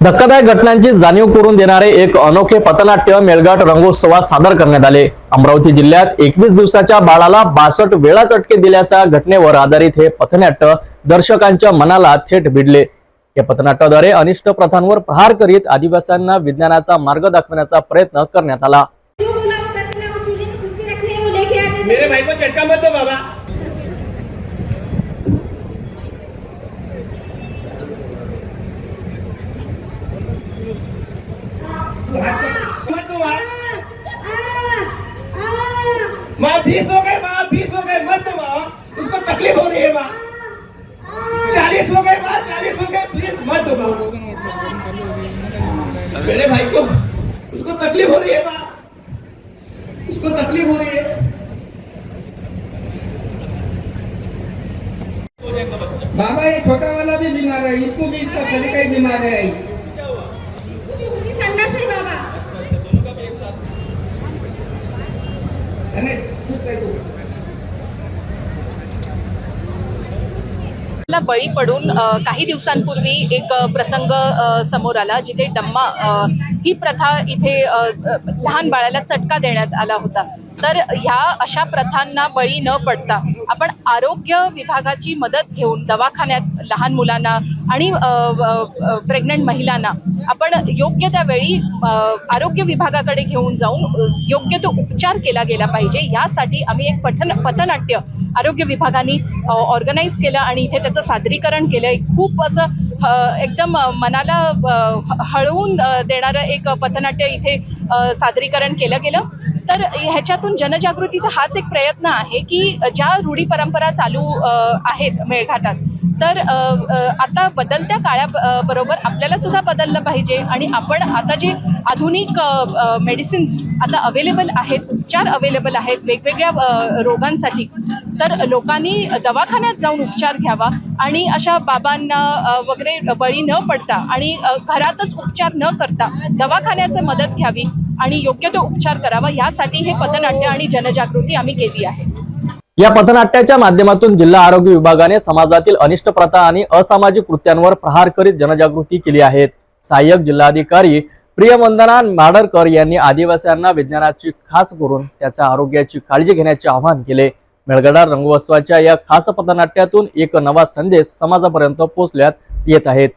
धक्कादायक घटनांची जाणीव करून देणारे एक अनोखे पथनाट्य मेळघाट रंगोत्सवात सादर करण्यात आले. अमरावती जिल्ह्यात एकवीस दिवसाच्या बाळाला बासष्ट वेळा चटके दिल्याच्या घटनेवर आधारित हे पथनाट्य दर्शकांच्या मनाला थेट भिडले. या पथनाट्याद्वारे अनिष्ट प्रथांवर प्रहार करीत आदिवासींना विज्ञानाचा मार्ग दाखवण्याचा प्रयत्न करण्यात आला. मेरे भाई को झटका मत दो बाबा. मत दो माँ माँ बीस हो गए माँ बीस हो गए मत दो माँ। उसको तकलीफ़ हो रही है माँ। चालीस हो गए माँ चालीस हो गए प्लीज़ मत दो माँ। मेरे भाई को उसको तकलीफ़ हो रही है माँ। उसको तकलीफ़ हो रही है। बाबा ये छोटा वाला भी बीमार है इसको भी इसका सभी का ही बीमार है। बळी पडून काही दिवसांपूर्वी एक प्रसंग समोर आला जिथे डम्मा ही प्रथा इथे लहान बाळाला चटका देण्यात आला होता. तर ह्या अशा प्रथांना बळी न पडता आपण आरोग्य विभागाची मदत घेऊन दवाखान्यात लहान मुलांना आणि प्रेग्नंट महिलांना आपण योग्य त्यावेळी आरोग्य विभागाकडे घेऊन जाऊन योग्य तो उपचार केला गेला पाहिजे. यासाठी आम्ही एक पठन पथनाट्य आरोग्य विभागाने ऑर्गनाईज केलं आणि इथे त्याचं सादरीकरण केलं. एक खूप असं एकदम मनाला हळवून देणारं एक पथनाट्य इथे सादरीकरण केलं गेलं. तर ह्याच्यातून जनजागृतीचा हाच एक प्रयत्न आहे की ज्या रूढी परंपरा चालू आहेत मेळघाटात तर आता बदलत्या काळ्या बरोबर आपल्याला सुद्धा बदललं पाहिजे आणि आपण आता जे आधुनिक मेडिसिन्स आता अवेलेबल आहेत उपचार अवेलेबल आहेत वेगवेगळ्या रोगांसाठी तर लोकांनी दवाखान्यात जाऊन उपचार घ्यावा आणि अशा बाबांना वगैरे बळी न पडता आणि घरातच उपचार न करता दवाखान्याचं मदत घ्यावी आणि योग्य तो उपचार करावा यासाठी हे पथनाट्य आणि जनजागृती आम्ही केली आहे. या पथनाट्याच्या माध्यमातून जिल्हा आरोग्य विभागाने समाजातील अनिष्ट प्रथा आणि असामाजिक कृत्यांवर प्रहार करीत जनजागृती केली आहे सहाय्यक जिल्हाधिकारी प्रियवंदना माडरकर यांनी आदिवासींना विज्ञानाची खास करून त्याच्या आरोग्याची काळजी घेण्याचे आवाहन केले. मेळगडा रंगोत्सवाच्या या खास पथनाट्यातून एक नवा संदेश समाजापर्यंत पोहोचल्यात येत आहेत.